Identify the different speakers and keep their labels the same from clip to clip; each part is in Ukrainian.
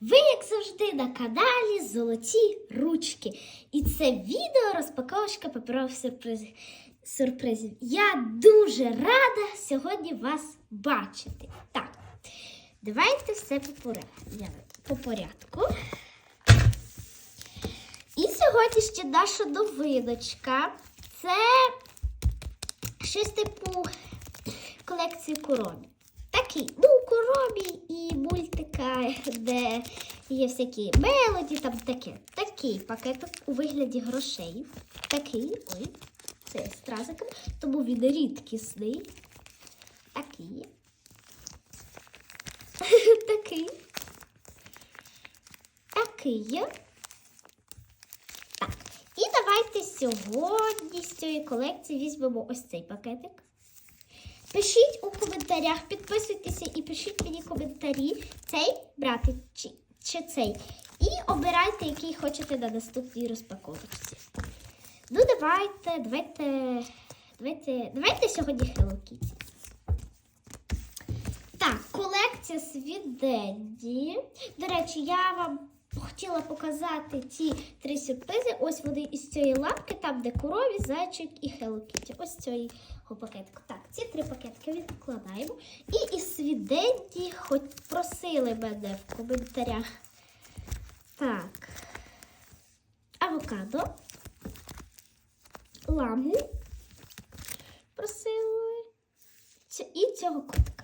Speaker 1: Ви, як завжди, на каналі Золоті Ручки. І це відео розпаковочка паперових сюрпризів. сюрпризів. Я дуже рада сьогодні вас бачити. Так, давайте все по порядку. По порядку. І сьогодні ще наша новиночка. Це щось типу колекції коробі. Такий, ну, коробі і мультика, де є всякі мелоді, там таке. Такий пакетик у вигляді грошей. Такий, ой, це з стразиком, тому він рідкісний. Такий. Такий. Такий. Так. І давайте сьогодні з цієї колекції візьмемо ось цей пакетик. Пишіть у коментарях, підписуйтеся і пишіть мені коментарі, цей брати чи, чи цей. І обирайте, який хочете на наступній розпаковці. Ну, давайте, давайте, давайте, давайте сьогодні Hello. Так, колекція Свіденді. До речі, я вам хотіла показати ці три сюрпризи. Ось вони із цієї лапки, там де корові, зайчик і Kitty. Ось цього пакетку. Так, ці три пакетки відкладаємо. І із Свіденді хоч просили мене в коментарях. Так. Авокадо. Ламу. Просили. І цього котика.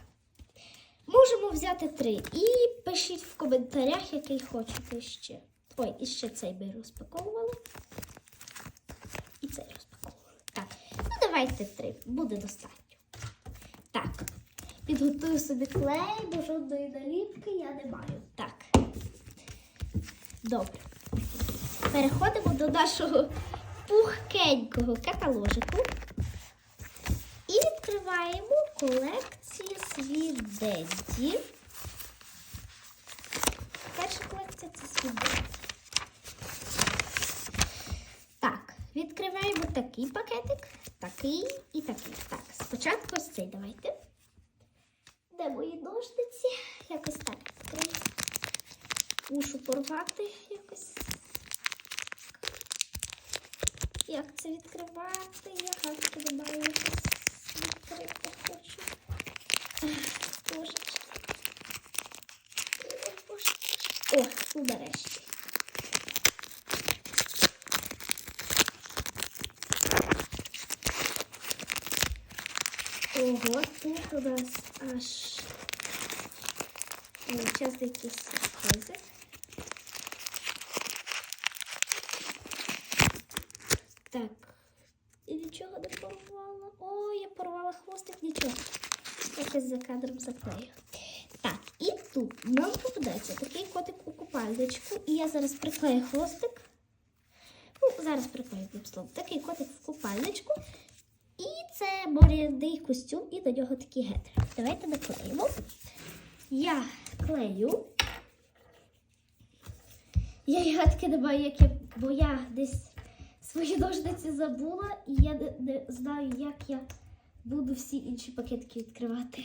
Speaker 1: Можемо взяти три. І пишіть в коментарях, який хочете ще. Ой, і ще цей ми розпаковували. І цей розпаковували. Так, ну давайте три. Буде достатньо. Так. Підготую собі клей, бо жодної наліпки я не маю. Так. Добре. Переходимо до нашого пухкенького каталожику. І відкриваємо колекцію Свіденді. Перша колекція це Свіденді. Так, відкриваємо такий пакетик, такий і такий. Так, спочатку ось цей давайте. Де мої ножниці? Якось так відкрию. Мушу порвати якось. Як це відкривати? Я гадки маю якось відкрити хочу. Ех, Божечки. Ой, Божечки. О, нарешті. Ого, тут у нас аж час якісь сюрпризи. Так, і нічого не порвала. О, я порвала хвостик, нічого. Якось за кадром заклею. Так, і тут нам попадається такий котик у купальничку. І я зараз приклею хвостик. Ну, зараз приклею словом. Такий котик в купальничку. І це моряний костюм, і до нього такі гетри. Давайте наклеїмо. Я клею. Я й гадки не маю, як я, бо я десь свої ножниці забула, і я не, не знаю, як я буду всі інші пакетки відкривати.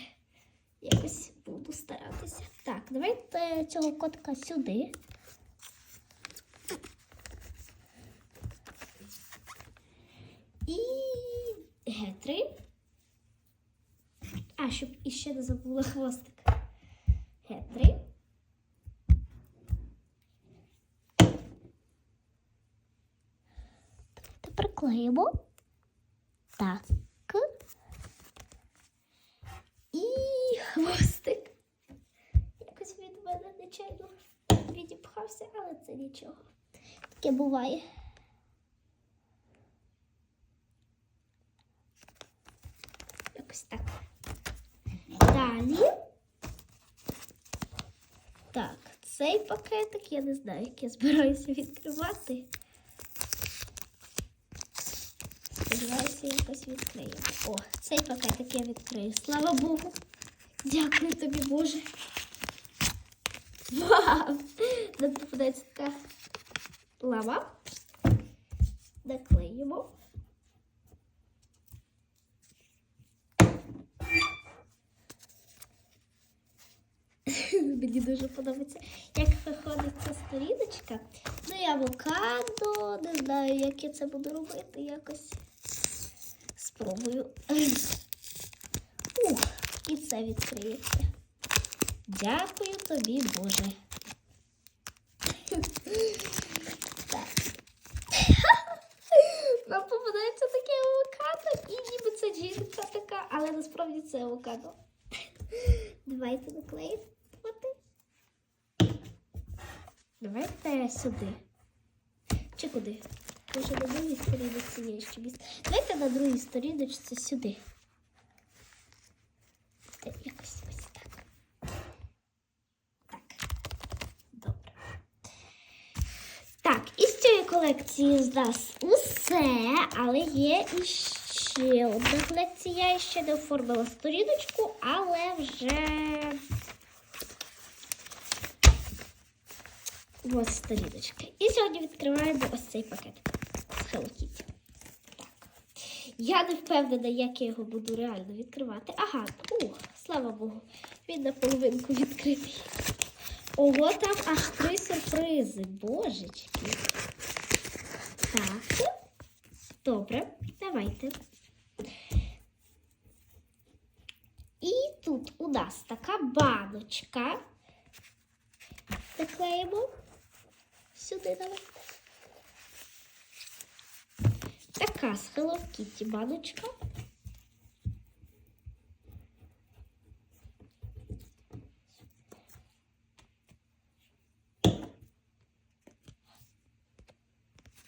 Speaker 1: Якось буду старатися. Так, давайте цього котика сюди. І гетри. А, щоб іще не забула хвостик. Гетри. Приклеїмо. Так. І хвостик. Якось від мене нечайно відіпхався, але це нічого. Таке буває. Якось так. Далі. Так, цей пакетик я не знаю, як я збираюся відкривати. Сподіваюся, якось відкрию. О, цей пакетик я відкрию. Слава Богу. Дякую тобі, Боже. Вау! Нам попадається така лава. Наклеїмо. Мені дуже подобається, як виходить ця сторіночка. Ну і авокадо, не знаю, як я це буду робити якось. Спробую. Ух, і це відкриється. Дякую тобі, Боже. Так. Нам попадається таке авокадо, і ніби це жінка така, але насправді це авокадо. Давайте наклеїмо. Давайте сюди. Чи куди? Може на другій сторінці є ще місце. Давайте на другій сторіночці сюди. Та Якось ось так. Так. Добре. Так, із цієї колекції з нас усе, але є іще одна колекція. Я ще не оформила сторіночку, але вже. Ось сторіночка. І сьогодні відкриваємо ось цей пакет з Hello. Я не впевнена, як я його буду реально відкривати. Ага, ух, слава Богу, він наполовинку відкритий. Ого, там аж три сюрпризи. Божечки. Так. Добре, давайте. І тут у нас така баночка. Наклеїмо сюди давайте. Така з Hello Kitty баночка.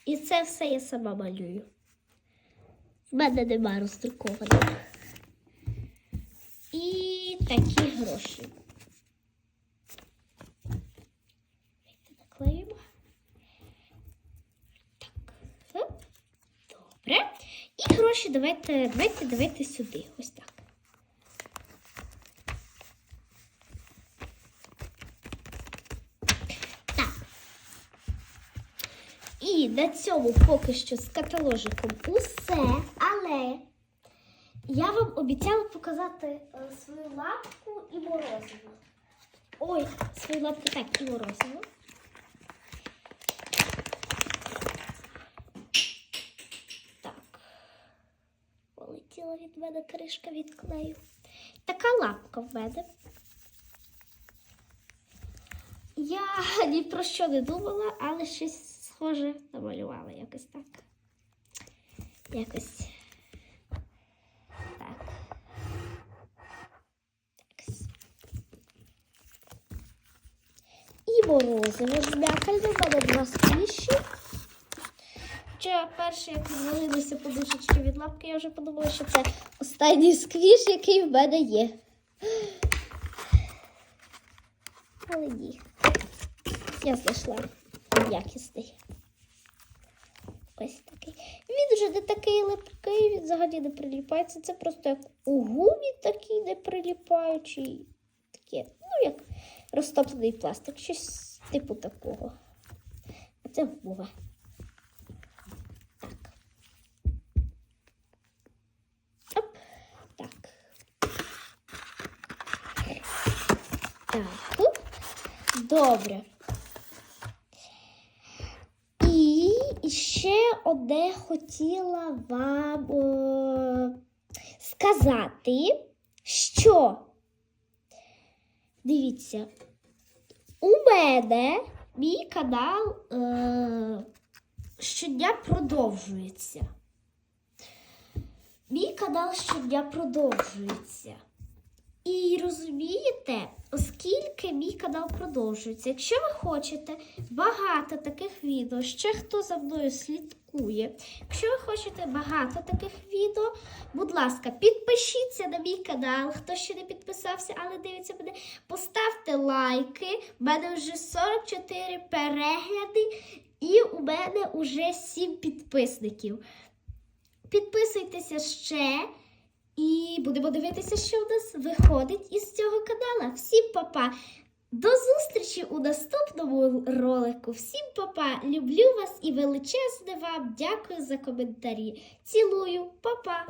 Speaker 1: І це все я сама малюю. В мене нема роздрукованих. І такі гроші. Давайте наклеїмо. Так. Добре. І гроші давайте, давайте, давайте сюди. Ось. Так. На цьому поки що з каталожиком усе, але я вам обіцяла показати е, свою лапку і морозиво. Ой, свою лапку так, і морозиво. Так. Полетіла від мене кришка від клею. Така лапка в мене. Я ні про що не думала, але щось схоже намалювала якось так. Якось. Так. Такс. І морозиво з м'якальним, в мене два сквіші. Хоча перше, як звалилися подушечки від лапки, я вже подумала, що це останній сквіш, який в мене є. Але ні. Я знайшла якісний. Ось такий. Він вже не такий липкий, він взагалі не приліпається. Це просто як у гумі такий не приліпаючий. Таке, ну, як розтоплений пластик, щось типу такого. А це гума. Так. Оп. Так. Так. Добре. І ще одне хотіла вам е, сказати, що дивіться, у мене мій канал е, щодня продовжується. Мій канал щодня продовжується. І розумієте, оскільки мій канал продовжується, якщо ви хочете багато таких відео, ще хто за мною слідкує, якщо ви хочете багато таких відео, будь ласка, підпишіться на мій канал, хто ще не підписався, але дивиться мене, поставте лайки. У мене вже 44 перегляди, і у мене вже 7 підписників. Підписуйтеся ще. І будемо дивитися, що в нас виходить із цього канала. Всім папа! До зустрічі у наступному ролику. Всім папа! Люблю вас і величезне вам дякую за коментарі. Цілую, Па-па!